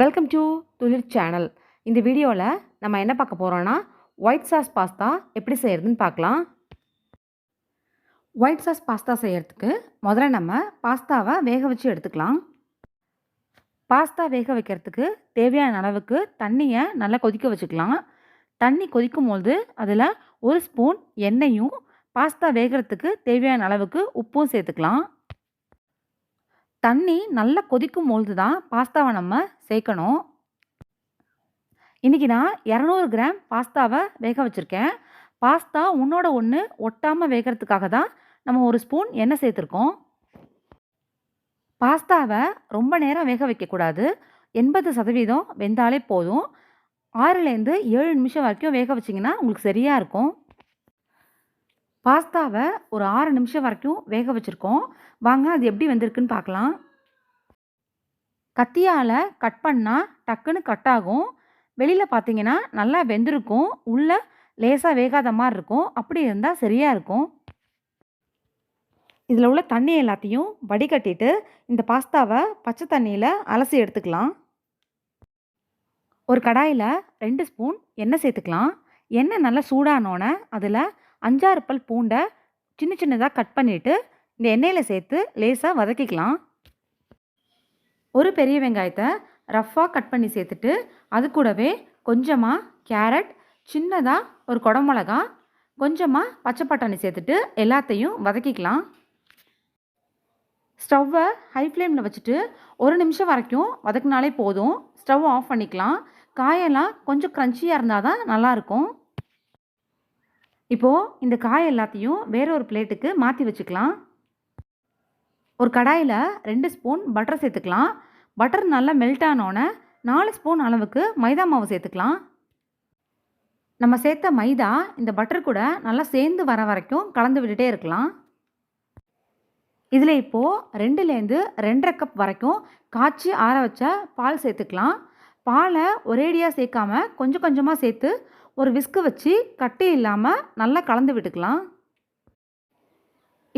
Welcome to துளிர் channel இந்த வீடியோவில் நம்ம என்ன பார்க்க போகிறோன்னா ஒயிட் சாஸ் பாஸ்தா எப்படி செய்கிறதுன்னு பார்க்கலாம். ஒயிட் சாஸ் பாஸ்தா செய்கிறதுக்கு முதல்ல நம்ம பாஸ்தாவை வேக வச்சு எடுத்துக்கலாம். பாஸ்தா வேக வைக்கிறதுக்கு தேவையான அளவுக்கு தண்ணியை நல்லா கொதிக்க வச்சுக்கலாம். தண்ணி கொதிக்கும் போது அதில் ஒரு ஸ்பூன் எண்ணெயும் பாஸ்தா வேகிறதுக்கு தேவையான அளவுக்கு உப்பும் சேர்த்துக்கலாம். தண்ணி நல்லா கொதிக்கும் பொழுது தான் பாஸ்தாவை நம்ம சேர்க்கணும். இன்றைக்கி நான் இரநூறு கிராம் பாஸ்தாவை வேக வச்சுருக்கேன். பாஸ்தா ஒன்றோட ஒன்று ஒட்டாமல் வேகிறதுக்காக தான் நம்ம ஒரு ஸ்பூன் எண்ணெய் சேர்த்துருக்கோம். பாஸ்தாவை ரொம்ப நேரம் வேக வைக்கக்கூடாது. எண்பது சதவீதம் வெந்தாலே போதும். ஆறுலேருந்து ஏழு நிமிஷம் வரைக்கும் வேக வச்சிங்கன்னா உங்களுக்கு சரியாக இருக்கும். பாஸ்தாவை ஒரு ஆறு நிமிஷம் வரைக்கும் வேக வச்சுருக்கோம். வாங்க அது எப்படி வந்திருக்குன்னு பார்க்கலாம். கத்தியால் கட் பண்ணால் டக்குன்னு கட் ஆகும். வெளியில் பார்த்தீங்கன்னா நல்லா வெந்திருக்கும். உள்ளே லேசாக வேகாத மாதிரி இருக்கும். அப்படி இருந்தால் சரியாக இருக்கும். இதில் உள்ள தண்ணி எல்லாத்தையும் வடிகட்டிட்டு இந்த பாஸ்தாவை பச்சை தண்ணியில் அலசி எடுத்துக்கலாம். ஒரு கடாயில் ரெண்டு ஸ்பூன் எண்ணெய் சேர்த்துக்கலாம். எண்ணெய் நல்லா சூடானோன்னே அதில் அஞ்சாறு பல் பூண்டை சின்ன சின்னதாக கட் பண்ணிவிட்டு இந்த எண்ணெயில் சேர்த்து லேசாக வதக்கிக்கலாம். ஒரு பெரிய வெங்காயத்தை ரஃப்பாக கட் பண்ணி சேர்த்துட்டு அது கூடவே கொஞ்சமாக கேரட் சின்னதாக ஒரு குடமிளகா கொஞ்சமாக பச்சை பட்டாணி சேர்த்துட்டு எல்லாத்தையும் வதக்கிக்கலாம். ஸ்டவ்வை ஹை ஃப்ளேமில் வச்சுட்டு ஒரு நிமிஷம் வரைக்கும் வதக்குனாலே போதும். ஸ்டவ் ஆஃப் பண்ணிக்கலாம். காயெல்லாம் கொஞ்சம் க்ரன்ச்சியாக இருந்தால் தான் நல்லாயிருக்கும் இப்போது இந்த காய் எல்லாத்தையும் வேற ஒரு பிளேட்டுக்கு மாற்றி வச்சுக்கலாம். ஒரு கடாயில் ரெண்டு ஸ்பூன் பட்டர் சேர்த்துக்கலாம். பட்டர் நல்லா மெல்ட் ஆனோடனே நாலு ஸ்பூன் அளவுக்கு மைதா மாவு சேர்த்துக்கலாம். நம்ம சேர்த்த மைதா இந்த பட்டர் கூட நல்லா சேர்ந்து வர வரைக்கும் கலந்து விட்டுட்டே இருக்கலாம். இதில் இப்போது ரெண்டுலேருந்து ரெண்டரை கப் வரைக்கும் காய்ச்சி ஆற வச்ச பால் சேர்த்துக்கலாம். பாலை ஒரேடியாக சேர்க்காம கொஞ்சம் கொஞ்சமாக சேர்த்து ஒரு விஸ்கு வச்சு கட்டி இல்லாமல் நல்லா கலந்து விட்டுக்கலாம்.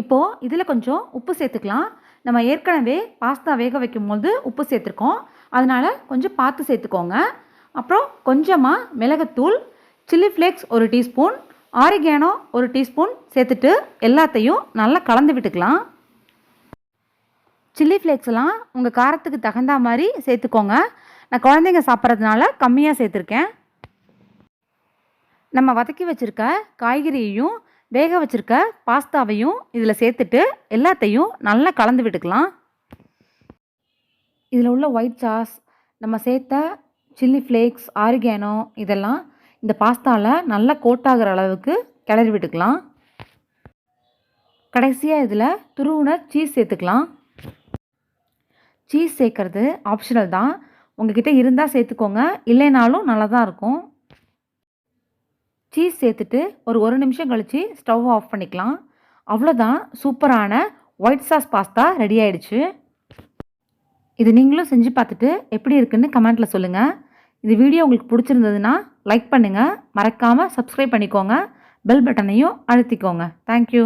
இப்போது இதில் கொஞ்சம் உப்பு சேர்த்துக்கலாம். நம்ம ஏற்கனவே பாஸ்தா வேக வைக்கும்போது உப்பு சேர்த்துருக்கோம். அதனால் கொஞ்சம் பார்த்து சேர்த்துக்கோங்க. அப்புறம் கொஞ்சமாக மிளகுத்தூள் சில்லி ஃப்ளேக்ஸ் ஒரு டீஸ்பூன் ஆரிகேனோ ஒரு டீஸ்பூன் சேர்த்துட்டு எல்லாத்தையும் நல்லா கலந்து விட்டுக்கலாம். சில்லி ஃப்ளேக்ஸ்லாம் உங்கள் காரத்துக்கு தகுந்த மாதிரி சேர்த்துக்கோங்க. நான் குழந்தைங்க சாப்பிட்றதுனால கம்மியாக சேர்த்துருக்கேன். நம்ம வதக்கி வச்சுருக்க காய்கறியையும் வேக வச்சுருக்க பாஸ்தாவையும் இதில் சேர்த்துட்டு எல்லாத்தையும் நல்லா கலந்து விட்டுக்கலாம். இதில் உள்ள ஒயிட் சாஸ் நம்ம சேர்த்த சில்லி ஃப்ளேக்ஸ் ஆரிகேனோ இதெல்லாம் இந்த பாஸ்தாவில் நல்லா கோட்டாகிற அளவுக்கு கிளறி விட்டுக்கலாம். கடைசியாக இதில் துருவுன சீஸ் சேர்த்துக்கலாம். சீஸ் சேர்க்குறது ஆப்ஷனல் தான். உங்ககிட்ட இருந்தால் சேர்த்துக்கோங்க. இல்லைனாலும் நல்லா தான் இருக்கும். சீஸ் சேர்த்துட்டு ஒரு ஒரு நிமிஷம் கழித்து ஸ்டவ் ஆஃப் பண்ணிக்கலாம். அவ்வளோதான் சூப்பரான ஒயிட் சாஸ் பாஸ்தா ரெடி ஆயிடுச்சு. இது நீங்களும் செஞ்சு பார்த்துட்டு எப்படி இருக்குன்னு கமெண்ட்டில் சொல்லுங்கள் இந்த வீடியோ உங்களுக்கு பிடிச்சிருந்ததுன்னா லைக் பண்ணுங்கள் மறக்காமல் சப்ஸ்கிரைப் பண்ணிக்கோங்க. பெல் பட்டனையும் அழுத்திக்கோங்க. தேங்க்யூ